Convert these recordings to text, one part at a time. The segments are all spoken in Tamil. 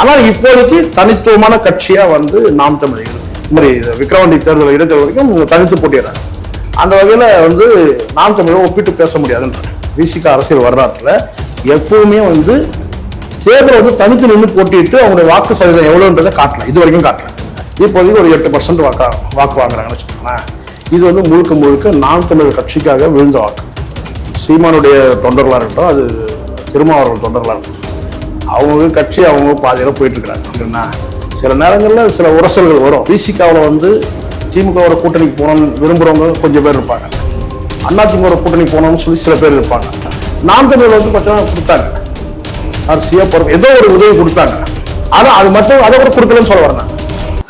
ஆனால் இப்போதைக்கு தனித்துவமான கட்சியா வந்து நாம் தமிழ் இந்த மாதிரி விக்ரவாண்டி தேர்தல் இடைத்தேர்தல் வரைக்கும் தனித்து போட்டிடுறாங்க அந்த வகையில வந்து நாம் தமிழை ஒப்பிட்டு பேச முடியாதுன்ற விசிக அரசியல் வரலாற்றுல எப்பவுமே வந்து தேர்தல் வந்து தனித்து நின்று போட்டிட்டு அவங்களுடைய வாக்கு சதவீதம் எவ்வளோன்றதை காட்டல. இது வரைக்கும் காட்டல. இப்போதைக்கு ஒரு எட்டு பர்சன்ட் வாக்கா வாக்கு வாங்குறாங்கன்னு வச்சுக்கோங்களேன். இது வந்து முழுக்க முழுக்க நாம் தமிழர் கட்சிக்காக விழுந்த வாக்கு. சீமானுடைய தொண்டர்களாக இருக்கட்டும் அது திருமாவர்கள் தொண்டர்களாக இருக்கட்டும் அவங்க கட்சி அவங்க பாதையில் போயிட்டு இருக்கிறாங்க அப்படின்னா சில நேரங்களில் சில உரசல்கள் வரும். விசிகாவில் வந்து திமுகவோட கூட்டணிக்கு போகணும்னு விரும்புகிறவங்க கொஞ்சம் பேர் இருப்பாங்க. அண்ணா திமுக கூட்டணிக்கு போகணும்னு சொல்லி சில பேர் இருப்பாங்க. நாம் தமிழ் வந்து பார்த்தீங்கன்னா கொடுத்தாங்க. அரசியா பொறுப்பு ஏதோ ஒரு உதவி கொடுத்தாங்க. ஆனால் அது மட்டும் அதை கூட கொடுக்கலன்னு சொல்ல வரேன்.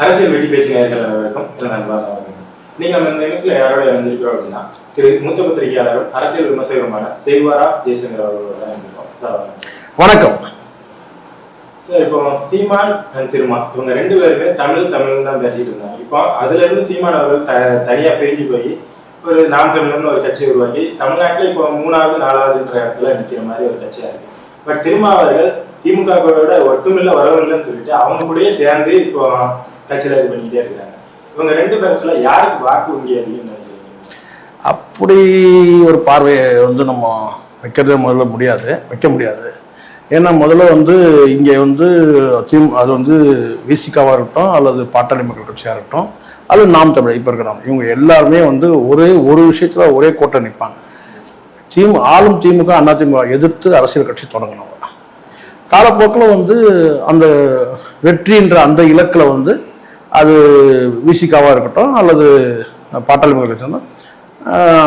அரசியல் வெட்டி பேச்சு நேர்கள் அனைவருக்கும் எல்லாம் நண்பர்களாக வணக்கம். நீங்க நம்ம இந்த நிகழ்ச்சியில் யாரோட இணைஞ்சிருக்கிறோம் அப்படின்னா திரு மூத்த பத்திரிகையாளரும் அரசியல் விமர்சகருமான சேகுவாரா ஜெயசங்கர் அவர்களோட வணக்கம். சார் இப்போ சீமான் அண்ட் திருமா இவங்க ரெண்டு பேருமே தமிழ் தமிழ் தான் பேசிட்டு இருந்தாங்க. இப்போ அதுல இருந்து சீமான் அவர்கள் த தனியா பிரிஞ்சு போய் ஒரு நாம் தமிழர்னு ஒரு கட்சி உருவாக்கி தமிழ்நாட்டுல இப்போ மூணாவது நாலாவதுன்ற இடத்துல நிற்கிற மாதிரி ஒரு கட்சியா இருக்கு. பட் திருமா அவர்கள் திமுக விட ஒட்டுமில்ல வரவில்லைன்னு சொல்லிட்டு அவங்க கூடயே சேர்ந்து இப்போ கட்சியில இது பண்ணிட்டே இருக்காங்க. இவங்க ரெண்டு பேரத்துல யாருக்கு வாக்கு வங்கி அதிகம் அப்படி ஒரு பார்வையை வந்து நம்ம வைக்கிறதே முதல்ல முடியாது வைக்க முடியாது. ஏன்னா முதல்ல வந்து இங்கே வந்து திமு அது வந்து விசிகாவாக இருக்கட்டும் அல்லது பாட்டாளி மக்கள் கட்சியாக இருக்கட்டும் அல்லது நாம் தமிழ் இப்போ இருக்கிறோம் இவங்க எல்லாருமே வந்து ஒரே ஒரு விஷயத்தில் ஒரே கோட்டை நிற்பாங்க திமு ஆளும் திமுக அண்ணா திமுக எதிர்த்து அரசியல் கட்சி தொடங்கினவங்க காலப்போக்கில் வந்து அந்த வெற்றின்ற அந்த இலக்கில் வந்து அது விசிகாவாக இருக்கட்டும் அல்லது பாட்டாளி மக்கள் கட்சி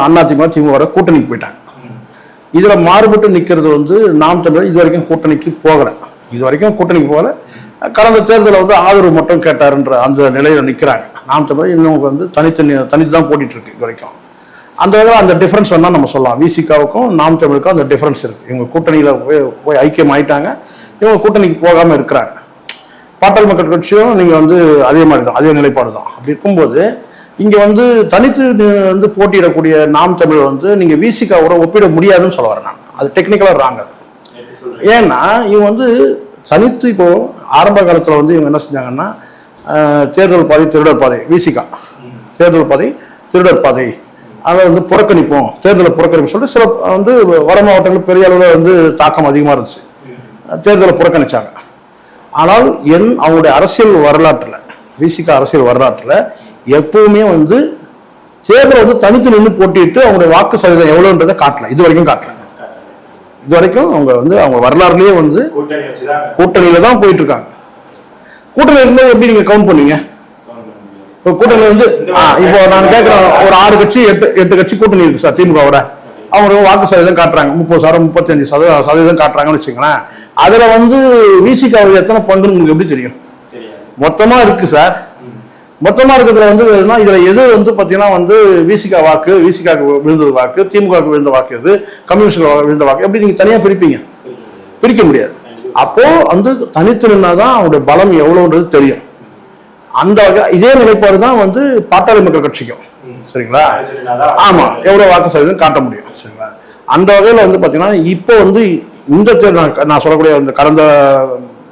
அண்ணா திமுக திமுக கூட்டணிக்கு போயிட்டாங்க. இதில் மாறுபட்டு நிற்கிறது வந்து நாம் தமிழர் இது வரைக்கும் கூட்டணிக்கு போகலை. இது வரைக்கும் கூட்டணிக்கு போகல. கடந்த தேர்தலில் வந்து ஆதரவு மட்டும் கேட்டாருன்ற அந்த நிலையில் நிற்கிறாங்க நாம் தமிழர் இன்னும் வந்து தனித்தனி தனித்து தான் போட்டிட்டு இருக்கு இது வரைக்கும். அந்த வகையில் அந்த டிஃப்ரென்ஸ் வேணால் நம்ம சொல்லலாம். விசிகாவுக்கும் நாம் தமிழுக்கும் அந்த டிஃப்ரென்ஸ் இருக்குது இவங்க கூட்டணியில் போய் போய் ஐக்கியம் ஆயிட்டாங்க. இவங்க கூட்டணிக்கு போகாமல் இருக்கிறாங்க. பாட்டாளி மக்கள் கட்சியும் நீங்கள் வந்து அதே மாதிரி தான் அதே நிலைப்பாடு தான் அப்படி இருக்கும்போது இங்கே வந்து தனித்து வந்து போட்டியிடக்கூடிய நாம் தமிழ் வந்து நீங்கள் விசிகாவோட ஒப்பிட முடியாதுன்னு சொல்ல வரேன் நான். அது டெக்னிக்கலாக ராங்க ஏன்னா இவங்க வந்து தனித்து இப்போ ஆரம்ப காலத்தில் வந்து இவங்க என்ன செஞ்சாங்கன்னா தேர்தல் பாதை திருடர் பாதை விசிகா தேர்தல் பாதை திருடர் பாதை. அதை வந்து புறக்கணிப்போம். தேர்தலை புறக்கணிப்போம் சொல்லிட்டு சில வந்து வட மாவட்டங்கள் பெரிய அளவில் வந்து தாக்கம் அதிகமாக இருந்துச்சு. தேர்தலை புறக்கணிச்சாங்க. ஆனால் என் அவங்களுடைய அரசியல் வரலாற்றில் விசிகா அரசியல் வரலாற்றில் எப்பவுமே வந்து தேர்தலை வந்து தனித்து நின்று போட்டிட்டு அவங்களுடைய வாக்கு சதவீதம் எவ்வளோன்றதை காட்டல. இது வரைக்கும் காட்டல. இது வரைக்கும் அவங்க வந்து அவங்க வரலாறுலயே வந்து கூட்டணியில தான் போயிட்டு இருக்காங்க கூட்டணி இருக்கும்போது எப்படி நீங்க கவுண்ட் பண்ணீங்க? இப்போ கூட்டணி வந்து இப்போ நான் கேட்கிறேன் ஒரு ஆறு கட்சி எட்டு எட்டு கட்சி கூட்டணி இருக்கு சார் திமுகவோட. அவங்க வாக்கு சதவீதம் காட்டுறாங்க. முப்பது சதவீதம் முப்பத்தஞ்சு சதவீதம் சதவீதம் காட்டுறாங்கன்னு வச்சுங்களேன் அதுல வந்து விசிகாவுக்கு எத்தனை பங்குன்னு உங்களுக்கு எப்படி தெரியும்? தெரியாது. மொத்தமா இருக்கு சார். மொத்தமாக இருக்கிறதுல வந்து எதுனா இதுல எது வந்து பாத்தீங்கன்னா வந்து விசிகா வாக்கு விசிகாக்கு விழுந்தது வாக்கு திமுகவுக்கு விழுந்த வாக்கு எது கம்யூனிஸ்ட் விழுந்த வாக்கு எப்படி நீங்க தனியா பிரிப்பீங்க? பிரிக்க முடியாது. அப்போ வந்து தனித்து தான் அவங்களுடைய பலம் எவ்வளவுன்றது தெரியும். அந்த வகை இதே நிலைப்பாடு தான் வந்து பாட்டாளி மக்கள் கட்சிக்கும். சரிங்களா? ஆமா எவ்வளவு வாக்கு சதவீதம் காட்ட முடியும். சரிங்களா? அந்த வகையில வந்து பாத்தீங்கன்னா இப்போ வந்து இந்த தேர்தல் நான் சொல்லக்கூடிய இந்த கடந்த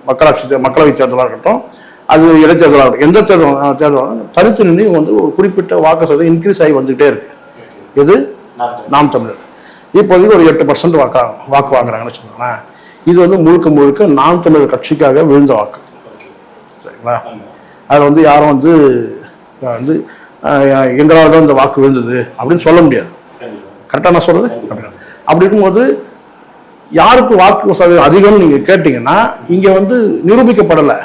மக்களாட்சி மக்களவை தேர்தலாக இருக்கட்டும் அது இடைத்தேர்தலாக எந்த தேர்தல் அஹ், தேர்தலும் தனித்து நின்று வந்து ஒரு குறிப்பிட்ட வாக்கு சதவீதம் இன்க்ரீஸ் ஆகி வந்துகிட்டே இருக்கு. எது? நாம் தமிழர். இப்போதைக்கு ஒரு எட்டு பர்சன்ட் வாக்கா வாக்கு வாங்குறாங்கன்னு வச்சுக்கோங்களேன். இது வந்து முழுக்க முழுக்க நாம் தமிழர் கட்சிக்காக விழுந்த வாக்கு. சரிங்களா? அதில் வந்து யாரும் வந்து வந்து எங்களால் தான் இந்த வாக்கு விழுந்தது அப்படின்னு சொல்ல முடியாது. கரெக்டாக நான் சொல்கிறது அப்படி இருக்கும்போது யாருக்கு வாக்கு சதவீதம் அதிகம்னு நீங்கள் கேட்டிங்கன்னா இங்கே வந்து நிரூபிக்கப்படலை.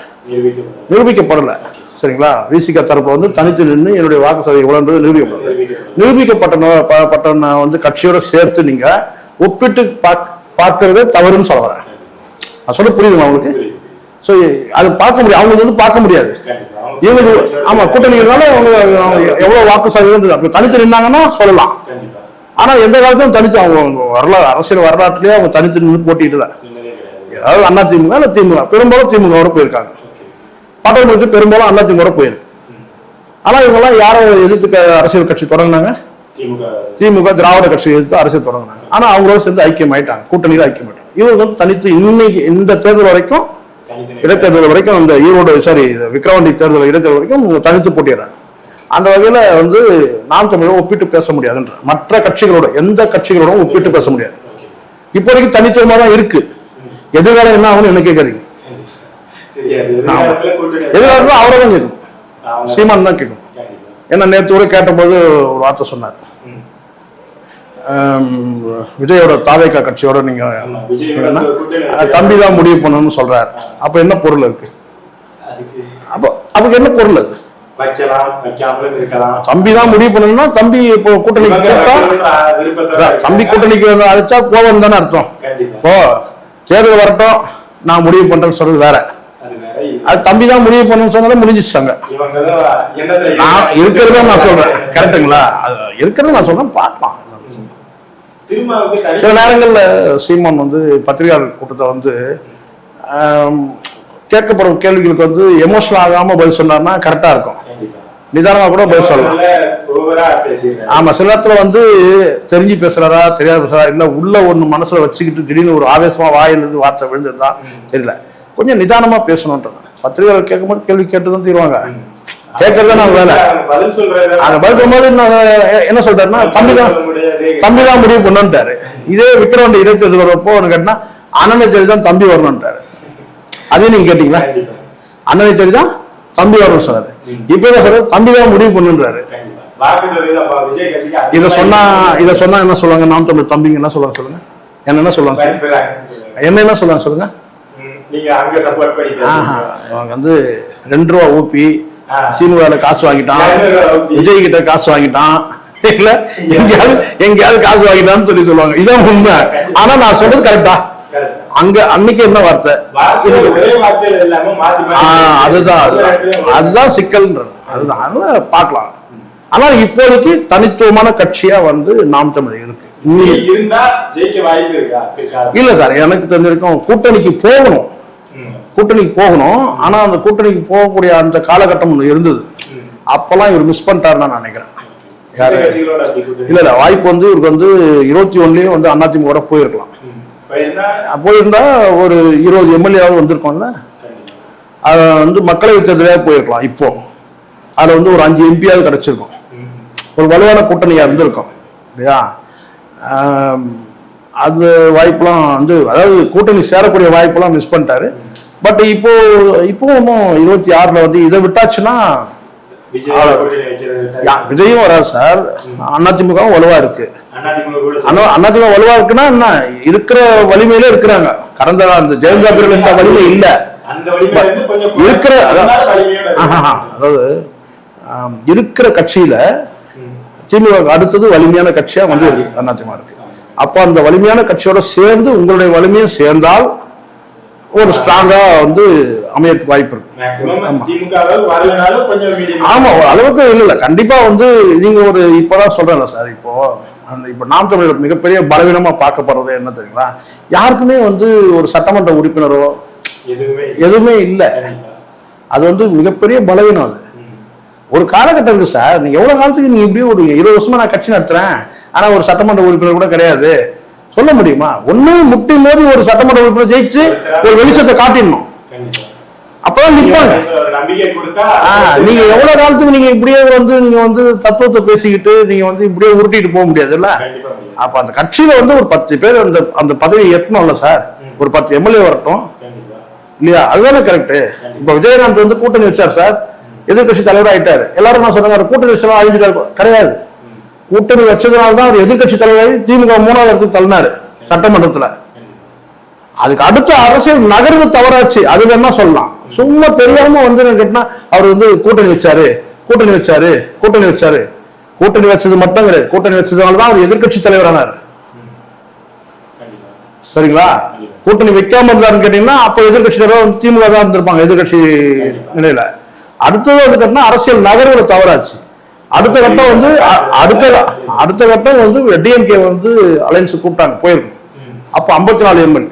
நிரூபிக்கப்படலை. சரிங்களா? விசிக தரப்பு வந்து தனித்து நின்று என்னுடைய வாக்கு சதவீதம் எவ்வளோன்றது நிரூபிக்கப்படலை. நிரூபிக்கப்பட்ட நோ- ப- பட்ட ந- வந்து கட்சியோட சேர்த்து நீங்க ஒப்பிட்டு பார்க்கறதே தவறுன்னு சொல்ல வரேன். நான் சொல்ல புரியுதுங்களா உங்களுக்கு? ஸோ அது பார்க்க முடியாது. அவங்க வந்து பார்க்க முடியாது. இவங்க ஆமா கூட்டணினால அவங்க எவ்வளவு வாக்கு சதவீதம் தனித்து நின்னாங்கன்னா சொல்லலாம். ஆனா எந்த காலத்திலும் தனித்து அவங்க வரலாறு அரசியல் வரலாற்றுலயே அவங்க தனித்து நின்று போட்டிட்டு கிடையாது. ஏதாவது அண்ணா திமுக இல்ல திமுக. பெரும்பாலும் திமுக போயிருக்காங்க. பாட்டாளி மக்கள் பெரும்பாலும் அண்ணா திமுக போயிருக்கு ஆனா இவங்கெல்லாம் யாரை எதிர்த்து க- அரசியல் கட்சி தொடங்கினாங்க? திமுக. திராவிட கட்சி எதிர்த்து அரசியல் தொடங்கினாங்க. ஆனா அவங்களோட சேர்ந்து ஐக்கியம் ஆயிட்டாங்க கூட்டணியில ஐக்கியம் ஆயிட்டாங்க இவங்க வந்து தனித்து இன்னைக்கு இந்த தேர்தல் வரைக்கும் இடைத்தேர்தல் வரைக்கும் அந்த ஈரோடு சாரி விக்ரவாண்டி தேர்தல் இடைத்தேர்தல் வரைக்கும் தனித்து போட்டிடுறாங்க அந்த வகையில வந்து நாம் தமிழர் ஒப்பிட்டு பேச முடியாதுன்ற மற்ற கட்சிகளோட எந்த கட்சிகளோட ஒப்பிட்டு பேச முடியாது. இப்போதைக்கு தனித்துவமா தான் இருக்கு. எதிர்காலம் என்ன ஆகும்னு என்ன கேட்கறீங்க எதிர்காலத்துல அவரை தான் கேட்கும் சீமான் தான் கேட்கும் ஏன்னா நேற்று கூட கேட்டபோது ஒரு வார்த்தை சொன்னார். விஜயோட தாவேக்கா கட்சியோட நீங்க தம்பி தான் முடிவு பண்ணணும்னு சொல்றாரு. அப்ப என்ன பொருள் இருக்கு அப்போ அதுக்கு என்ன பொருள் இருக்கலாம். தம்பி தான் முடிவு பண்ணணும்னா தம்பி இப்போ கூட்டணிக்கு தம்பி. கூட்டணிக்கு அழைச்சா கோவம் தானே அர்த்தம். இப்போ தேர்தல் வரட்டும் நான் முடிவு பண்றேன்னு சொல்றது வேற. அது தம்பி தான் முடிவு பண்ணணும்னு சொன்னாலும் முடிஞ்சிச்சாங்க நான் இருக்கிறத நான் சொல்றேன். கரெக்டுங்களா அது இருக்கிறத நான் சொல்றேன் பார்க்கலாம். சில நேரங்களில் சீமான் வந்து பத்திரிகையாளர் கூட்டத்தை வந்து கேட்கப்படும் கேள்விகளுக்கு வந்து எமோஷனல் ஆகாம பதில் சொன்னார்னா கரெக்டா இருக்கும். நிதானமாக நிதானமா கூட பதில் சொல்லலாம். ஆமாம் ஆமா சில நேரத்துல வந்து தெரிஞ்சு பேசுறாரா தெரியாத பேசுறாரா இல்ல உள்ள ஒண்ணு மனசுல வச்சுக்கிட்டு திடீர்னு ஒரு ஆவேசமா வாயிலிருந்து வார்த்தை விழுந்திருந்தா தெரியல. கொஞ்சம் நிதானமா பேசணுன்றது பத்திரிகையாளர் கேட்கும்போது கேள்வி கேட்டு தான் தீருவாங்க கேட்கறது தான் வேலை. பதில் சொல்றது அந்த பதில் சொல்லும்போது என்ன சொல்றாருன்னா தம்பி தான் தம்பி தான் முடிவு பண்ணுன்ட்டாரு இதே விக்ரவாண்டி இடைத்தேர்தல் வரப்போ கேட்டா அண்ணனை தேடி தான் தம்பி வரணும்ட்டாரு அதையும் நீங்க கேட்டீங்களா? அண்ணனை தேடி தான் தம்பி வரணும் சொன்னாரு. இப்ப என்ன சொல்றாரு? தம்பி தான் முடிவு பண்ணுன்றாரு. இத சொன்னா. இத சொன்னா என்ன சொல்லுவாங்க? நாம் தமிழ் தம்பிங்க என்ன சொல்லுவாங்க சொல்லுங்க? என்ன என்ன சொல்லுவாங்க. என்ன என்ன சொல்லுவாங்க சொல்லுங்க? அவங்க வந்து ரெண்டு ரூபா ஊப்பி ஆ. திமுக காசு வாங்கிட்டான். விஜய் கிட்ட காசு வாங்கிட்டான். இல்ல எங்கேயாவது எங்கேயாவது காசு வாங்கிட்டான்னு சொல்லி சொல்லுவாங்க. இதான் உண்மை. ஆனா நான் சொல்றது கரெக்டா. அங்க அன்னைக்கு என்ன வார்த்தை? அதுதான் அதுதான். இடத்துல அதுதான் அதனால பார்க்கலாம். ஆனால் இப்போதைக்கு தனித்துவமான கட்சியா வந்து நாம் தமிழ் இருக்கு. நீ இன்னி- இருந்தா ஜெயிக்க வாய்ப்பு இருக்கா? இருக்கா? இல்ல சார் எனக்கு தெரிஞ்சிருக்கும் கூட்டணிக்கு போகணும். கூட்டணிக்கு போகணும் ஆனா அந்த கூட்டணிக்கு போகக்கூடிய அந்த காலகட்டம் ஒண்ணு இருந்தது. அப்பெல்லாம் இவர் மிஸ் பண்ணிட்டாருன்னு நான் நினைக்கிறேன்? இல்ல இல்ல வாய்ப்பு வந்து இவருக்கு வந்து இருபத்தி ஒண்ணுலயும் வந்து அதிமுக போயிருக்கலாம். போயிருந்தா ஒரு இருபது எம்எல்ஏவாவது வந்திருக்கோம்ல. அது வந்து மக்களவை தேர்தலே போயிருக்கலாம் இப்போ அதுல வந்து ஒரு அஞ்சு எம்பியாவது கிடைச்சிருக்கும். ஒரு வலுவான கூட்டணியா இருந்திருக்கும் இல்லையா அந்த வாய்ப்பெல்லாம் வந்து அதாவது கூட்டணி சேரக்கூடிய வாய்ப்பெல்லாம் மிஸ் பண்ணிட்டாரு பட் இப்போ இப்போ இன்னும் இருபத்தி ஆறுல வந்து இதை விட்டாச்சுன்னா. விஜயும் வராது சார். அதிமுகவும் வலுவா இருக்கு. அதிமுக வலுவா இருக்குன்னா என்ன? இருக்கிற வலிமையில இருக்கிறாங்க. கடந்த அந்த ஜெயலலிதா பிரிவில் இருந்த வலிமை இல்ல. இருக்கிற அதாவது இருக்கிற கட்சியில. திமுக அடுத்தது வலிமையான கட்சியா வந்து அதிமுக இருக்கு. அப்போ அந்த வலிமையான கட்சியோட சேர்ந்து உங்களுடைய வலிமையும் சேர்ந்தால் ஒரு ஸ்ட்ராங்கா வந்து அமையறதுக்கு வாய்ப்பு இருக்கு. ஆமா. ஒரு அளவுக்கு இல்ல இல்ல. கண்டிப்பா வந்து நீங்க ஒரு இப்பதான் சொல்றேன்ல சார் இப்போ அந்த இப்ப நாம் தமிழர் மிகப்பெரிய பலவீனமா பார்க்கப்படுறது என்ன தெரியுங்களா? யாருக்குமே வந்து ஒரு சட்டமன்ற உறுப்பினரோ எதுவுமே எதுவுமே இல்ல. அது வந்து மிகப்பெரிய பலவீனம் அது. ஒரு காலகட்டம் இருக்கு சார் நீங்க எவ்வளவு காலத்துக்கு நீங்க இப்படியே ஒரு இருபது வருஷமா நான் கட்சி நடத்துறேன். ஆனா ஒரு சட்டமன்ற உறுப்பினர் கூட கிடையாது. சொல்ல முடியுமா? ஒண்ணு முட்டி மோதி ஒரு சட்டமன்ற உறுப்பினர் ஜெயிச்சு ஒரு வெளிச்சத்தை காட்டிடணும். அப்பதான் ஆ, நீங்க எவ்வளவு காலத்துக்கு நீங்க இப்படியே வந்து நீங்க வந்து தத்துவத்தை பேசிக்கிட்டு நீங்க வந்து இப்படியே உருட்டிட்டு போக முடியாதுல்ல. அப்ப அந்த கட்சியில வந்து ஒரு பத்து பேர் அந்த அந்த பதவியை எட்டணும்ல சார்? ஒரு பத்து எம்எல்ஏ வரட்டும். இல்லையா? அதுதானே கரெக்ட் இப்ப விஜயகாந்த் வந்து கூட்டணி வச்சார் சார். எதிர்கட்சி தலைவர் ஆயிட்டாரு எல்லாரும் நான் சொன்னாங்க கூட்டணி வச்சலாம் அழிஞ்சிட்டாரு. கிடையாது. கூட்டணி வச்சதுனால தான் அவர் எதிர்கட்சி தலைவராகி திமுக மூணாவது இடத்துக்கு தள்ளினாரு சட்டமன்றத்துல. அதுக்கு அடுத்த அரசியல் நகர்வு தவறாச்சு அது வேணா சொல்லலாம். சும்மா தெரியாம வந்து கேட்டா அவர் வந்து கூட்டணி வச்சாரு கூட்டணி வச்சாரு கூட்டணி வச்சாரு. கூட்டணி வச்சது மட்டும் கிடையாது கூட்டணி வச்சதுனால தான் அவர் எதிர்கட்சி தலைவரானார். சரிங்களா? கூட்டணி வைக்காம இருந்தாருன்னு கேட்டீங்கன்னா அப்ப எதிர்கட்சி தலைவர் திமுக தான் இருந்திருப்பாங்க எதிர்கட்சி நிலையில. அடுத்தது வந்து கேட்டா அரசியல் நகர்வுல தவறாச்சு. அடுத்த கட்டம் வந்து அடுத்த அடுத்த கட்டம் வந்து டிஎம்கே வந்து அலைன்ஸ் கூப்பிட்டாங்க போயிருக்கும். அப்ப ஐம்பத்தி நாலு எம்எல்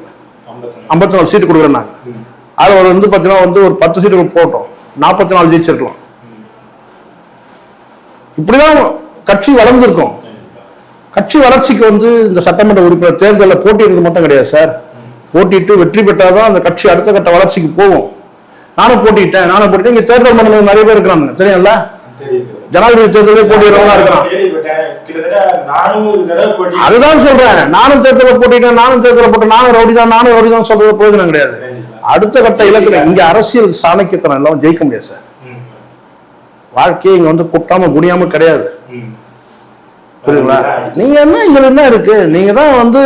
ஐம்பத்தி நாலு. சீட்டு கொடுக்குறேன்னாங்க ம். அதுல ஒரு வந்து பாத்தீங்கன்னா வந்து ஒரு பத்து சீட்டு போட்டோம் நாற்பத்தி நாலு ஜெயிச்சிருக்கலாம் இப்படிதான் கட்சி வளர்ந்துருக்கும். கட்சி வளர்ச்சிக்கு வந்து இந்த சட்டமன்ற உறுப்பினர் தேர்தலில் போட்டியிடுறது மட்டும் கிடையாது சார் போட்டிட்டு வெற்றி பெற்றாதான் அந்த கட்சி அடுத்த கட்ட வளர்ச்சிக்கு போகும் நானும் போட்டிட்டேன் நானும் போட்டிட்டேன் இங்க தேர்தல் மண்டலம் நிறைய பேர் இருக்கிறாங்க தெரியும்ல ஜனாதிபதி தேர்தலே போட்டிடுறவங்களா இருக்கிறான் போட்டி அதுதான் சொல்றேன். நானும் தேர்தலில் போட்டிட்டேன் நானும் தேர்தலில் போட்டேன். நானும் ரவுடி தான் நானும் ரவுடி தான் சொல்றது பிரயோஜனம் கிடையாது. அடுத்த கட்ட இலக்கு இங்க அரசியல் சாணக்கியத்தனம் எல்லாம் ஜெயிக்க முடியாது சார். வாழ்க்கையை இங்க வந்து குட்டாம குனியாம கிடையாது. ம். புரியுதுங்களா? நீங்க என்ன இதுல என்ன இருக்கு? நீங்க தான் வந்து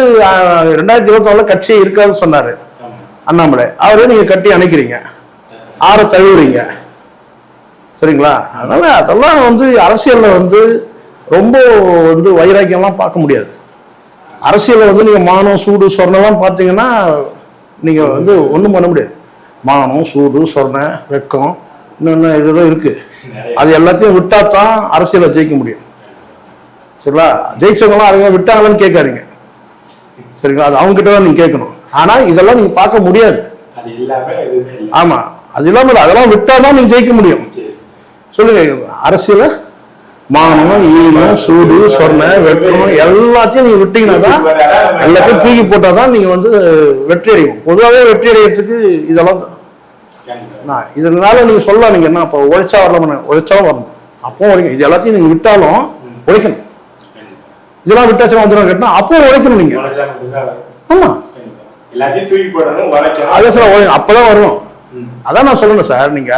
ரெண்டாயிரத்தி இருபத்தி நாலுல கட்சி இருக்காதுன்னு சொன்னாரு. அண்ணாமலை. அவரே நீங்க கட்டி அணைக்கிறீங்க. ஆற தழுவுறீங்க. சரிங்களா? அதனால அதெல்லாம் வந்து அரசியல்ல வந்து ரொம்ப வந்து வைராக்கியம்லாம் பார்க்க முடியாது. அரசியல்ல வந்து நீங்க மானம் சூடு சொர்ணம்லாம் பார்த்தீங்கன்னா நீங்க வந்து ஒண்ணும் பண்ண முடியாது. மானம் சூடு சொர்ணம் வெக்கம் இன்னொன்னு இதெல்லாம் இருக்கு. நிறைய. அது எல்லாத்தையும் விட்டா தான் அரசியலை ஜெயிக்க முடியும். சரிங்களா? ஜெயிச்சவங்களாம் அதுங்க விட்டாங்களான்னு கேட்காதீங்க. சரிங்களா? அது அவங்க கிட்ட தான் நீங்க கேட்கணும். ஆனா இதெல்லாம் நீங்க பார்க்க முடியாது. அது இல்லாம எதுவுமே இல்லை. ஆமா. அது இல்லாம இல்ல, அதெல்லாம் விட்டாதான் நீங்க ஜெயிக்க முடியும். சொல்லுங்க அரசியல? மானம் ஈனம் சூடு சொர்ண வெட்டம் எல்லாத்தையும் நீங்க விட்டீங்கன்னா தான் எல்லாத்தையும் தூக்கி போட்டாதான் நீங்க வந்து வெற்றி அடையும் பொதுவாகவே வெற்றி அடையறதுக்கு இதெல்லாம் இதனால நீங்க சொல்லலாம் நீங்க என்ன இப்போ உழைச்சா வரலாம் உழைச்சாலும் வரணும். அப்போ உழைக்கணும் இது எல்லாத்தையும் நீங்க விட்டாலும் உழைக்கணும். இதெல்லாம் விட்டாச்சும் வந்துடும் கேட்டா அப்போ உழைக்கணும் நீங்க. ஆமா. எல்லாத்தையும் தூக்கி போடணும் அப்பதான் வரும் ம். அதான் நான் சொல்லணும் சார் நீங்க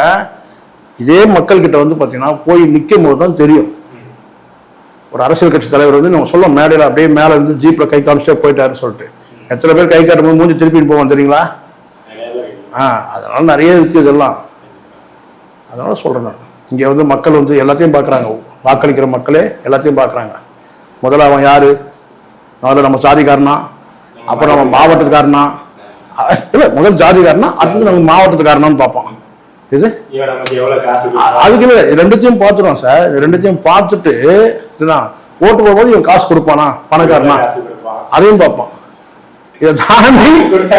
இதே மக்கள் கிட்ட வந்து பாத்தீங்கன்னா போய் நிற்கும் போது தான் தெரியும். ஒரு அரசியல் கட்சி தலைவர் வந்து நம்ம சொல்ல மேடையில் அப்படியே மேல இருந்து ஜீப்ல கை காமிச்சிட்டே போயிட்டாருன்னு சொல்லிட்டு. எத்தனை பேர் கை காட்டும்போது மூஞ்சி திருப்பிட்டு போவோம் தெரியுங்களா? ஆ அதனால நிறைய இருக்கு இதெல்லாம். அதனால சொல்றேன் நான். இங்க வந்து மக்கள் வந்து எல்லாத்தையும் பார்க்குறாங்க வாக்களிக்கிற மக்களே எல்லாத்தையும் பார்க்குறாங்க முதல்ல அவன் யாரு? முதல்ல நம்ம சாதிக்காரனா அப்புறம் நம்ம மாவட்டத்துக்காரனா? இல்லை இல்ல முதல் ஜாதிக்காரனா? அடுத்து நம்ம மாவட்டத்துக்காரனான்னு பார்ப்போம் இது? அதுக்கு இல்ல ரெண்டுத்தையும் பார்த்துருவோம் சார். இது ரெண்டுத்தையும் பார்த்துட்டு இதுதான் ஓட்டு போகும்போது இவன் காசு கொடுப்பானா? பணக்காரனா. அதையும் பார்ப்பான். இதை தாண்டி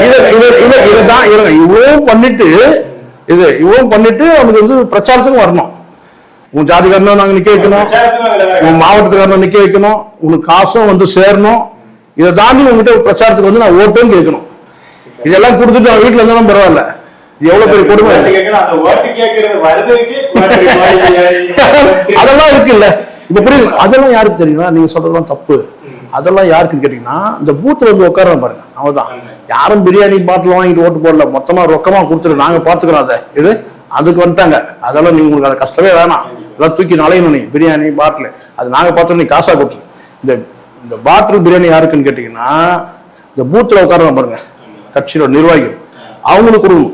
இதை இதை இதை இதை தான் இவ்வளவும் பண்ணிட்டு இது இவ்வளவும் பண்ணிட்டு அவனுக்கு வந்து பிரச்சாரத்துக்கும் வரணும். உன் ஜாதிக்காரனும் நாங்க நிக்க வைக்கணும். உன் மாவட்டத்துக்காரனை நிக்க வைக்கணும். உனக்கு காசும் வந்து சேரணும். இதை தாண்டி உங்ககிட்ட பிரச்சாரத்துக்கு வந்து நான் ஓட்டும் கேட்கணும். இதெல்லாம் கொடுத்துட்டு அவன் வீட்டுல இருந்தாலும் பரவாயில்ல. எவ்வளவு பெரிய கொடுமை? அதெல்லாம் இருக்குல்ல. இப்ப புரியுது அதெல்லாம் யாருக்கு தெரியுமா நீங்க சொல்றதெல்லாம் தப்பு. அதெல்லாம் யாருக்குன்னு கேட்டீங்கன்னா இந்த பூத்துல வந்து உட்கார பாருங்க. அவதான் யாரும் பிரியாணி பாட்டில் வாங்கிட்டு ஓட்டு போடல. மொத்தமா ரொக்கமா கொடுத்துரு நாங்க பாத்துக்கிறோம் அதை. இது? அதுக்கு வந்துட்டாங்க. அதெல்லாம் நீங்க உங்களுக்கு அது கஷ்டமே வேணாம். இதெல்லாம் தூக்கி நலையணும் நீ. பிரியாணி பாட்டில் அது நாங்க பார்த்தோம் நீ காசா கொடுத்துரு. இந்த இந்த பாட்டில் பிரியாணி யாருக்குன்னு கேட்டீங்கன்னா இந்த பூத்துல உட்காருவான் பாருங்க. கட்சியோட நிர்வாகிகள் அவங்களுக்கு கொடுக்கணும்.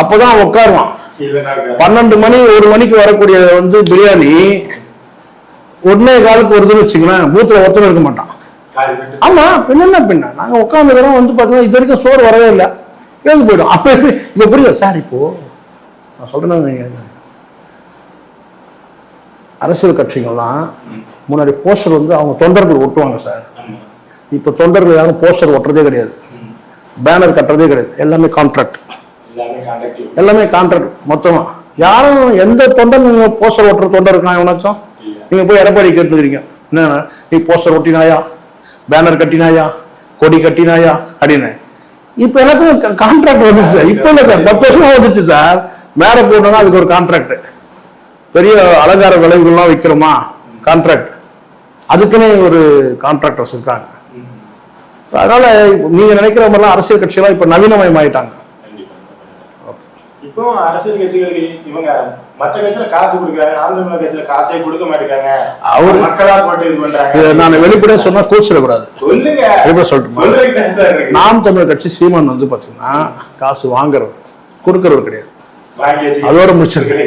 அப்பதான் உட்காருவான். பன்னெண்டு மணி ஒரு மணிக்கு வரக்கூடிய வந்து பிரியாணி ஒன்னே காலுக்கு வருதுன்னு வச்சுங்களேன் பூத்துல ஒருத்தரும் இருக்க மாட்டான். ஆமா பின்ன என்ன பின்ன? நாங்க உட்காந்துக்கிறோம் வந்து பாத்தீங்கன்னா இது வரைக்கும் சோறு வரவே இல்லை. எழுந்து போயிடும். அப்ப எப்படி? இப்ப புரியல சார் இப்போ நான் சொல்றேன் அரசியல் கட்சிகள்லாம் முன்னாடி போஸ்டர் வந்து அவங்க தொண்டர்கள் ஒட்டுவாங்க சார். இப்போ தொண்டர்கள் யாரும் போஸ்டர் ஒட்டுறதே கிடையாது. பேனர் கட்டுறதே கிடையாது. எல்லாமே கான்ட்ராக்ட் எல்லாமே கான்ட்ராக்ட் மொத்தமா. யாரும் எந்த தொண்டர் நீங்க போஸ்டர் ஓட்டுற தொண்டர் இருக்கா எவனாச்சும். நீங்க போய் எடப்பாடி கேட்டுக்கிறீங்க. என்ன நீ போஸ்டர் ஒட்டினாயா? பேனர் கட்டினாயா? கொடி கட்டினாயா? அப்படின்னு. இப்ப எல்லாத்துக்கும் கான்ட்ராக்ட் வந்துச்சு. சார் இப்ப இல்ல சார். பத்து வருஷமா வந்துச்சு சார். மேல போடணும்னா அதுக்கு ஒரு கான்ட்ராக்ட் பெரிய அலங்கார விளைவுகள்லாம் வைக்கிறோமா? கான்ட்ராக்ட் அதுக்குன்னே ஒரு கான்ட்ராக்டர்ஸ் இருக்காங்க. அதனால நீங்க நினைக்கிற மாதிரிலாம் அரசியல் கட்சியெல்லாம் இப்ப நவீனமயமாயிட்டாங்க. கண்டிப்பா. இப்போ அரசியல் கட்சிகளுக்கு இவங்க மத்த கட்சியில காசு கொடுக்குறாங்க நாம் தமிழர் கட்சியில காசே கொடுக்க மாட்டேங்காங்க அவரு- மக்களா போட்டு இது பண்றாங்க. நான் வெளிப்படையா சொன்னா கூச்சிடக்கூடாது சொல்லுங்க. சார் இருக்கு. நாம் தமிழர் கட்சி சீமான் வந்து பாத்தீங்கன்னா காசு வாங்குறவர். கொடுக்கறவர் கிடையாது. அதோட முடிச்சிருக்கு.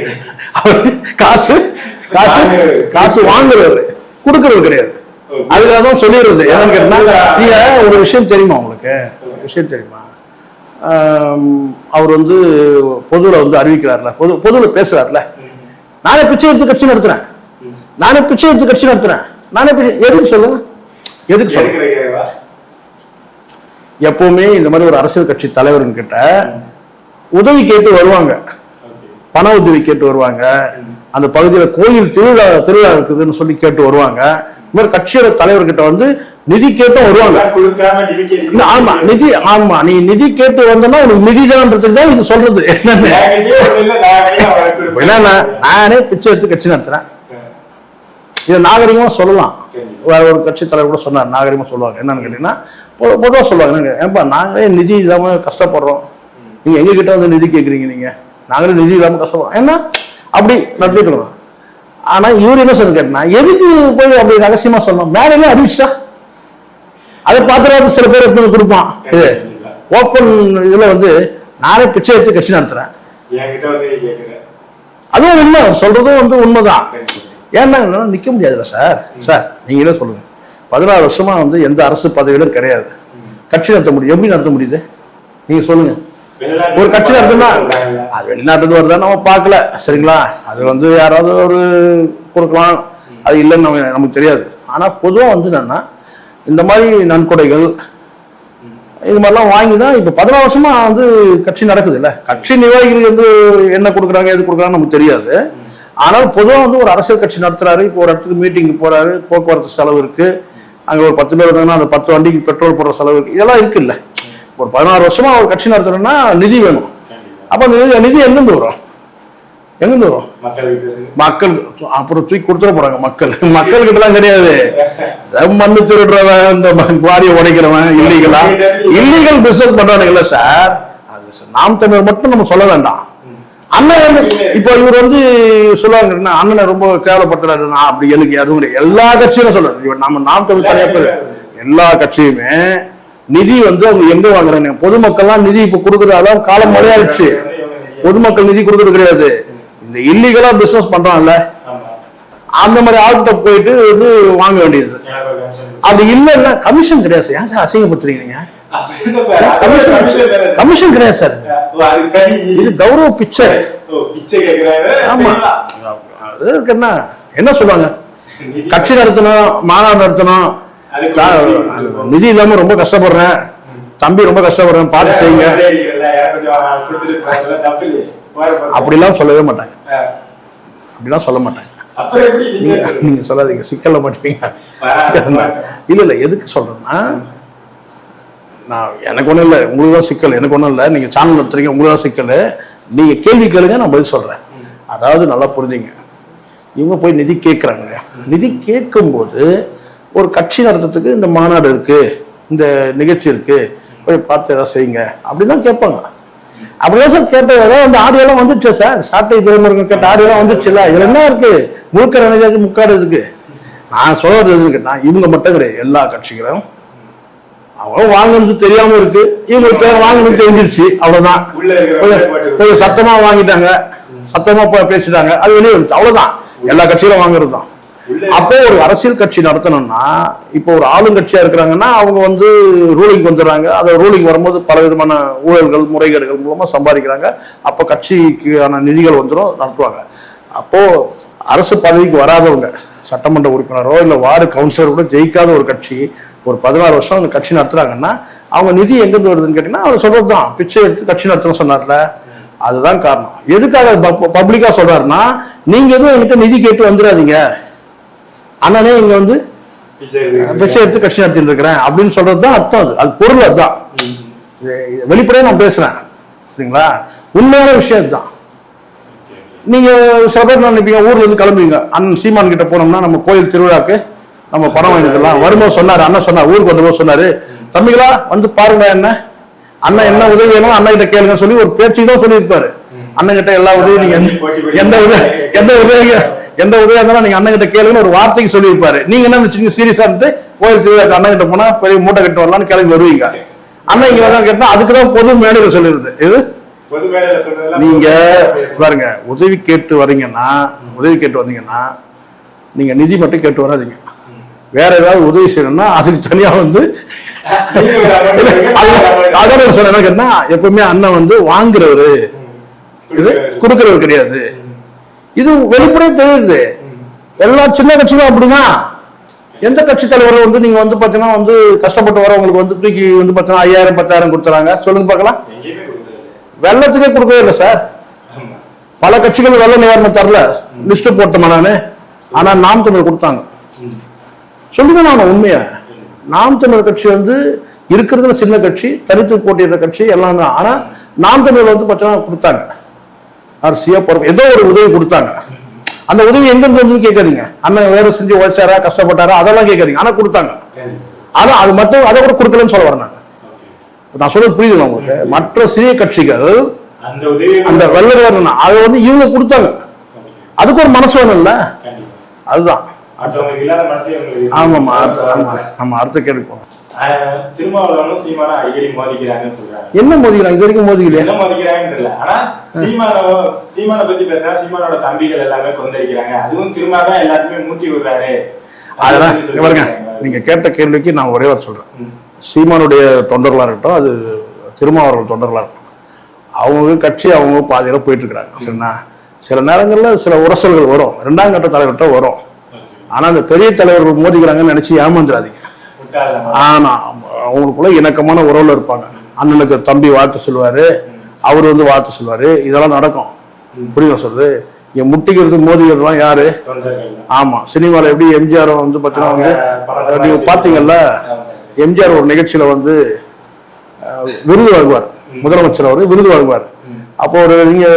அவர் காசு காசு. காசு வாங்குறவர். கொடுக்கறது கிடையாது. அதுக்காக தான் சொல்லிடுறது. என்னன்னு கேட்டா நீங்க ஒரு விஷயம் தெரியுமா உங்களுக்கு? விஷயம் தெரியுமா? அவர் வந்து பொதுவில் வந்து அறிவிக்கிறார்ல. பொது பொதுவில் பேசுறாருல. நானே பிச்சை எடுத்து கட்சி நடத்துறேன். நானே பிச்சை எடுத்து கட்சி நடத்துறேன். நானே பிச்சை எதுக்கு சொல்லுங்க? எதுக்கு சொல்லுங்க? எப்பவுமே இந்த மாதிரி ஒரு அரசியல் கட்சி தலைவர்கிட்ட கிட்ட உதவி கேட்டு வருவாங்க. பண உதவி கேட்டு வருவாங்க. அந்த பகுதியில கோயில் திருவிழா திருவிழா இருக்குதுன்னு சொல்லி கேட்டு வருவாங்க. இந்த மாதிரி கட்சியோட தலைவர்கிட்ட வந்து நிதி கேட்டும் வருவாங்க. ஆமா நிதி ஆமா நீ நிதி கேட்டு வந்தனா உனக்கு நிதி தான் இது சொல்றது. என்னன்னு. நான் பிச்சை எடுத்து கட்சி நடத்துறேன். இதை நாகரிகமா சொல்லலாம். வேற ஒரு கட்சி தலைவர் கூட சொன்னார் நாகரிகமா சொல்லுவாங்க. என்னன்னு கேட்டீங்கன்னா பொ- பொதுவா சொல்லுவாங்க. என்னங்க, ஏன்பா நாங்களே நிதி இல்லாம கஷ்டப்படுறோம். நீங்க எங்க கிட்ட வந்து நிதி கேக்குறீங்க நீங்க? நாங்களே நிதி இல்லாம கஷ்டப்படுறோம். என்ன? அப்படி நடத்திக்கணும் ஆனா இவர் என்ன சொல்லு கேட்டா எதுக்கு போய் அப்படி ரகசியமா சொல்லணும்? மேலே அறிவிச்சிட்டா? அதை பார்த்துட்டு சில பேர் எடுத்து கொடுப்பான். இது ஓப்பன் இதுல வந்து நானே பிச்சை எடுத்து கட்சி நடத்துறேன். அதுவும் உண்மை சொல்றதும் வந்து உண்மைதான். ஏன்னா நிக்க முடியாதுல்ல சார். சார் நீங்களே சொல்லுங்க. பதினாறு வருஷமா வந்து எந்த அரசு பதவியிலும் கிடையாது. கட்சி நடத்த முடியும். எப்படி நடத்த முடியுது? நீங்க சொல்லுங்க. ஒரு கட்சி நடத்தினா அது வெளிநாட்டுல வருதா நம்ம பார்க்கல. சரிங்களா? அது வந்து யாராவது ஒரு கொடுக்கலாம். அது இல்லைன்னு நமக்கு தெரியாது. ஆனா பொதுவா வந்து என்னன்னா இந்த மாதிரி நன்கொடைகள் இது மாதிரிலாம் வாங்கி தான் இப்போ பதினாறு வருஷமா வந்து கட்சி நடக்குது இல்லை கட்சி நிர்வாகிகள் வந்து என்ன கொடுக்குறாங்க எது கொடுக்குறாங்கன்னு நமக்கு தெரியாது. ஆனால் பொதுவாக வந்து ஒரு அரசியல் கட்சி நடத்துறாரு இப்போ ஒரு இடத்துக்கு மீட்டிங் போறாரு போக்குவரத்து செலவு இருக்கு. அங்கே ஒரு பத்து பேர் இருந்தாங்கன்னா அந்த பத்து வண்டிக்கு பெட்ரோல் போடுற செலவு இருக்கு. இதெல்லாம் இருக்குல்ல. ஒரு பதினாறு வருஷமா ஒரு கட்சி நடத்துறோம்னா நிதி வேணும். அப்போ அந்த நிதி நிதி எங்கேருந்து வரும்? எங்கிருந்து வரும் மக்கள் அப்புறம் தூக்கி கொடுத்துட போறாங்க மக்கள். மக்கள் கிட்டலாம் கிடையாது. மண்ணு திருடுறவன் இந்த குவாரியை உடைக்கிறவன் இல்லீகலா இல்லீகல் பிசினஸ் பண்றானுங்கல்ல சார் அது நாம் தமிழர் மட்டும் நம்ம சொல்ல வேண்டாம். அண்ணன் வந்து இப்போ இவர் வந்து சொல்லுவாங்க அண்ணனை ரொம்ப கேவலப்படுத்துறாரு நான் அப்படி எனக்கு எதுவும் எல்லா கட்சியும் சொல்றேன் இவர் நம்ம நாம் தமிழ் தனியா பேர். எல்லா கட்சியுமே நிதி வந்து அவங்க எங்க வாங்குறாங்க பொதுமக்கள்லாம் நிதி இப்ப கொடுக்குற அளவு காலம் முறையாயிடுச்சு பொதுமக்கள் நிதி கொடுக்கறது கிடையாது. இந்த இல்லீகலா பிசினஸ் பண்றான்ல அந்த மாதிரி ஆள்கிட்ட போயிட்டு வந்து வாங்க வேண்டியது. அது இல்லைன்னா கமிஷன் கிடையாது சார். ஏன் சார் அசிங்கப்படுத்துறீங்க? கமிஷன் கிடையாது. சார். இது கௌரவ கேக்குறாங்க ஆமா. என்ன? என்ன சொல்லுவாங்க? கட்சி நடத்தணும் மாநாடு நடத்தணும். நிதி இல்லாம ரொம்ப கஷ்டப்படுறேன். தம்பி ரொம்ப கஷ்டப்படுறேன். பார்த்து செய்யுங்க. அப்படிலாம் சொல்லவே மாட்டாங்க. அப்படிலாம் சொல்ல மாட்டாங்க. நீங்க சொல்லாதீங்க சிக்கல்ல மாட்டீங்க. இல்ல இல்ல எதுக்கு சொல்றேன்னா நான் எனக்கு ஒண்ணும் இல்ல உங்களுக்கு தான் சிக்கல் எனக்கு ஒண்ணும் இல்ல நீங்க சேனல் நடத்துறீங்க உங்களுக்கு தான் சிக்கல். நீங்க கேள்வி கேளுங்க நான் பதில் சொல்றேன். அதாவது நல்லா புரிஞ்சுங்க. இவங்க போய் நிதி கேட்குறாங்க நிதி கேட்கும்போது ஒரு கட்சி நடத்துறதுக்கு இந்த மாநாடு இருக்கு இந்த நிகழ்ச்சி இருக்கு போய் பார்த்து ஏதாவது செய்யுங்க அப்படிதான் கேட்பாங்க. அப்படிதான் சார் கேட்ட ஏதாவது அந்த ஆடியோலாம் வந்துச்சு சார் சாட்டை துறைமுருகன் கேட்ட ஆடியோலாம் வந்துச்சுல்ல இதுல என்ன இருக்கு? முழுக்க நினைச்சாச்சு முக்காடு இருக்கு. நான் சொல்றது கேட்டா இவங்க மட்டும் கிடையாது. எல்லா கட்சிகளும். அவங்க வாங்குறது தெரியாம இருக்கு. இவங்களுக்கு வாங்கணும்னு தெரிஞ்சிருச்சு. அவ்வளவுதான். கொஞ்சம் மட்டும் கொஞ்சம் சத்தமா வாங்கிட்டாங்க. சத்தமா பேசிட்டாங்க. அது வெளியே வந்துச்சு. அவ்வளவுதான். எல்லா கட்சியிலும் வாங்குறது தான் அப்போ ஒரு அரசியல் கட்சி நடத்தணும்னா இப்போ ஒரு ஆளுங்கட்சியா இருக்கிறாங்கன்னா அவங்க வந்து ரூலிங் வந்துடுறாங்க. அந்த ரூலிங் வரும்போது பல விதமான ஊழல்கள் முறைகேடுகள் மூலமா சம்பாதிக்கிறாங்க. அப்போ கட்சிக்கான நிதிகள் வந்துடும் நடத்துவாங்க. அப்போ அரசு பதவிக்கு வராதவங்க சட்டமன்ற உறுப்பினரோ இல்லை வார்டு கவுன்சிலர் கூட ஜெயிக்காத ஒரு கட்சி ஒரு பதினாறு வருஷம் அந்த கட்சி நடத்துறாங்கன்னா அவங்க நிதி எங்கேருந்து வருதுன்னு கேட்டீங்கன்னா அவர் சொல்றதுதான். பிச்சை எடுத்து கட்சி நடத்தணும் சொன்னார்ல. அதுதான் காரணம். எதுக்காக பப்ளிக்காக சொல்றாருன்னா நீங்க எதுவும் என்கிட்ட நிதி கேட்டு வந்துடாதீங்க. அண்ணனே இங்க வந்து பிச்சை எடுத்து கட்சி நடத்திட்டு இருக்கிறேன் அப்படின்னு சொல்றது தான் அர்த்தம் அது. அது பொருள் அதுதான். வெளிப்படையா நான் பேசுறேன். சரிங்களா? உண்மையான விஷயம் இதுதான். நீங்க சில பேர் நினைப்பீங்க? ஊர்ல இருந்து கிளம்புவீங்க. அண்ணன் சீமான் கிட்ட போனோம்னா நம்ம கோயில் திருவிழாக்கு நம்ம பணம் வாங்கிக்கலாம் வரும்போது சொன்னாரு அண்ணன் சொன்னார் ஊருக்கு வந்தபோது சொன்னாரு தம்பிகளா வந்து பாருங்க என்ன. அண்ணன் என்ன உதவி வேணும் அண்ணன் கிட்ட கேளுங்க சொல்லி ஒரு பேச்சு தான் சொல்லியிருப்பாரு. அண்ணன் கிட்ட எல்லா உதவியும் நீங்க எந்த- எந்த உதவி எந்த உதவி எந்த உதவியா இருந்தாலும் நீங்க அண்ணன் கிட்ட கேளுங்கன்னு ஒரு வார்த்தைக்கு சொல்லியிருப்பாரு. நீங்க என்ன நினைச்சீங்க சீரியஸா இருந்து கோயில் திருவிழாக்கு அண்ணன் கிட்ட போனா பெரிய மூட்டை கட்டு வரலாம்னு கிளம்பி வருவீங்க. அண்ணன் இங்க வந்தா கேட்டா அதுக்கு தான் பொது மேடையில சொல்லிருது இது நீங்க பாருங்க உதவி கேட்டு வரீங்கன்னா உதவி கேட்டு வந்தீங்கன்னா நீங்க நிதி மட்டும் கேட்டு வராதீங்க. வேற ஏதாவது உதவி செய்யணும்னா அதுக்கு தனியா வந்து அதான் கேட்டா, எப்பவுமே அண்ணன் வந்து வாங்குறவரு. இது. கொடுக்கறவர் கிடையாது. இது வெளிப்படையே தெரியுது. எல்லா சின்ன கட்சியும் அப்படிதான் எந்த கட்சி தலைவரை வந்து நீங்க வந்து பாத்தீங்கன்னா வந்து கஷ்டப்பட்டு வரவங்களுக்கு வந்து தூக்கி வந்து பாத்தீங்கன்னா ஐயாயிரம் பத்தாயிரம் கொடுத்துறாங்க. சொல்லுங்க பார்க்கலாம். வெள்ளத்துக்கே கொடுக்கவே இல்லை சார். பல கட்சிகள் வெள்ள நிவாரணம் தரல. லிஸ்ட் போட்டோமா நானு? ஆனா நாம் தமிழ் கொடுத்தாங்க. சொல்லுங்க நான் உண்மையா? நாம் தமிழ் கட்சி வந்து இருக்கிறதுல சின்ன கட்சி தனித்து போட்டியிடுற கட்சி எல்லாம் தான். ஆனா நாம் தமிழ் வந்து பார்த்தீங்கன்னா கொடுத்தாங்க. அரசியா பொறுப்பு. ஏதோ ஒரு உதவி கொடுத்தாங்க. அந்த உதவி எங்க இருந்து வந்து கேட்காதீங்க. அண்ணன் வேலை செஞ்சு உழைச்சாரா கஷ்டப்பட்டாரா அதெல்லாம் கேட்காதீங்க. ஆனா கொடுத்தாங்க. கண்டிப்பா ஆனா அது மட்டும் அதை கூட கொடுக்கலன்னு சொல்ல வரேன் நான். சொல்றது புரியுதுங்களா உங்களுக்கு? மற்ற சிறிய கட்சிகள் அந்த அந்த வெள்ளக்காரன் அதை வந்து இவங்க கொடுத்தாங்க. அதுக்கு ஒரு மனசு வேணும்ல? அதுதான். ஆமாம்மா அடுத்த ஆமா நம்ம அடுத்த கேள்வி போகலாம். ஆஹ் திருமாவளவனும் சீமானும் அடிக்கடி மோதிக்கிறாங்கன்னு சொல்றாங்க. என்ன மோதிக்கிறாங்க? இது வரைக்கும் மோதிக்கலையா? என்ன மோதிக்கிறாங்கன்னு தெரியல. ஆனா சீமான சீமான பத்தி பேசினா சீமானோட தம்பிகள் எல்லாமே கொந்தளிக்கிறாங்க. அதுவும் திருமா தான் எல்லாருமே மூட்டி விடுறாரு. அதெல்லாம் பாருங்க. நீங்க கேட்ட கேள்விக்கு நான் ஒரே ஒரு சொல்றேன். சீமானுடைய தொண்டர்களா இருக்கட்டும் அது திருமாவர்கள் தொண்டர்களா இருக்கட்டும் அவங்க கட்சி அவங்க பாதையில போயிட்டு இருக்கிறாங்க. சரிண்ணா? சில நேரங்கள்ல சில உரசல்கள் வரும். ரெண்டாம் கட்ட தலைவர்கிட்ட வரும். ஆனா அந்த பெரிய தலைவர்கள் மோதிக்கிறாங்கன்னு நினைச்சு ஏமாந்துடாதீங்க. ஆனா அவங்களுக்குள்ள இணக்கமான உறவுல இருப்பாங்க. அண்ணனுக்கு தம்பி வாழ்த்து சொல்லுவாரு. அவர் வந்து வாழ்த்து சொல்லுவாரு. இதெல்லாம் நடக்கும். ம். புரியுங்க சொல்றது? இங்க முட்டிக்கிறது மோதிக்கிறதுலாம் யாரு. ஆமா. சினிமால எப்படி எம்ஜிஆர் வந்து பாத்தீங்கன்னா வந்து நீங்க பாத்தீங்கல்ல ஆமா. எம்ஜிஆர் ஒரு நிகழ்ச்சியில வந்து விருது வழங்குவார் முதலமைச்சர் அவர் விருது வழங்குவார். அப்போ ஒரு நீங்க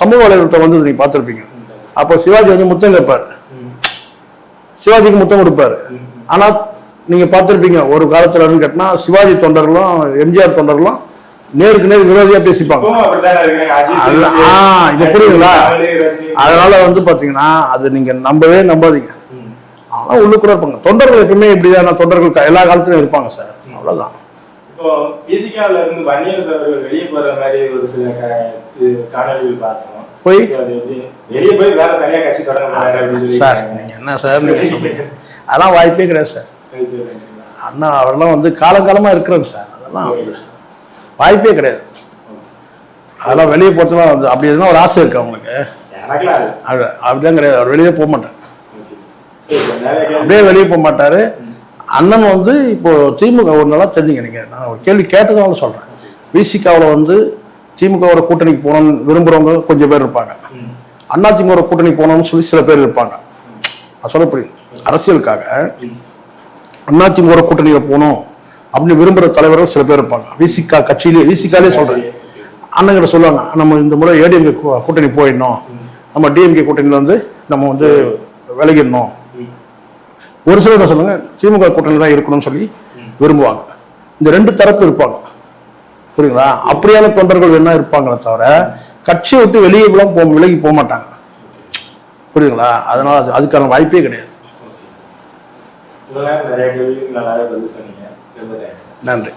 சமூக வலைதளத்தை வந்து நீங்க பார்த்திருப்பீங்க அப்போ சிவாஜி வந்து முத்தம் கேட்பார். சிவாஜிக்கு முத்தம் கொடுப்பாரு. ஆனா நீங்க பார்த்திருப்பீங்க ஒரு காலத்துல கேட்டினா சிவாஜி தொண்டர்களும் எம்ஜிஆர் தொண்டர்களும் நேருக்கு நேர் விரோதியா பேசிப்பாங்க. ஆ, இது புரியுதுங்களா? அதனால வந்து பாத்தீங்கன்னா அது நீங்க நம்பவே நம்பாதீங்க. ம். ஆனா உள்ளுக்குள்ள இருப்பாங்க. தொண்டர்கள் எப்பவுமே இப்படிதான் தொண்டர்கள் எல்லா காலத்திலும் இருப்பாங்க சார். அவ்வளவுதான். இப்போ இசிகால இருந்து வன்னியரசு அவர்கள் வெளியே போற மாதிரி ஒரு சில க- இது காணொளிகள் பார்த்தோம். போய்? வெளியே வேற கட்சி தொடங்க சார் நீங்க என்ன சார்? அதெல்லாம் வாய்ப்பே கிடையாது சார். அண்ணா அவரெல்லாம் வந்து காலங்காலமா இருக்கிறாங்க சார். அதெல்லாம் வாய்ப்பே கிடையாது. அதெல்லாம் வெளியே போறதுலாம் வந்து அப்படி எதுனா ஒரு ஆசை இருக்கு அவங்களுக்கு அப்படிதான் கிடையாது. அவர் வெளியே போக மாட்டார். அப்படியே வெளியே போக மாட்டாரு. அண்ணன் வந்து இப்போ திமுக ஒரு நாளா தெரிஞ்சுங்க நீங்க நான் ஒரு கேள்வி கேட்டதால சொல்றேன். விசிகாவில் வந்து திமுகவோட கூட்டணிக்கு போகணும்னு விரும்புறவங்க கொஞ்சம் பேர் இருப்பாங்க. அண்ணா திமுக கூட்டணி போகணும்னு சொல்லி சில பேர் இருப்பாங்க. நான் சொல்ல புரியுது. அரசியலுக்காக. ம். அண்ணா திமுக கூட்டணியில போகணும் அப்படின்னு விரும்புற தலைவர்கள் சில பேர் இருப்பாங்க. விசிகா கட்சியிலே விசிகாலே சொல்றேன். அண்ணங்கிட்ட சொல்லுவாங்க நம்ம இந்த முறை ஏடிஎம்கே கூட்டணி போயிடணும். நம்ம டிஎம்கே கூட்டணியில வந்து நம்ம வந்து விலகிடணும். ஒரு சிலர் என்ன சொல்லுங்க திமுக கூட்டணி தான் இருக்கணும்னு சொல்லி விரும்புவாங்க. இந்த ரெண்டு தரப்பு இருப்பாங்க. புரியுங்களா அப்படியான தொண்டர்கள் வேணா இருப்பாங்களே தவிர கட்சியை விட்டு வெளியே விலகி போக மாட்டாங்க. புரியுங்களா அதனால அது அதுக்கான வாய்ப்பே கிடையாது. நிறைய கேள்வி நல்லாவே பதில் சொன்னீங்க. ரொம்ப தேங்க்ஸ் நன்றி.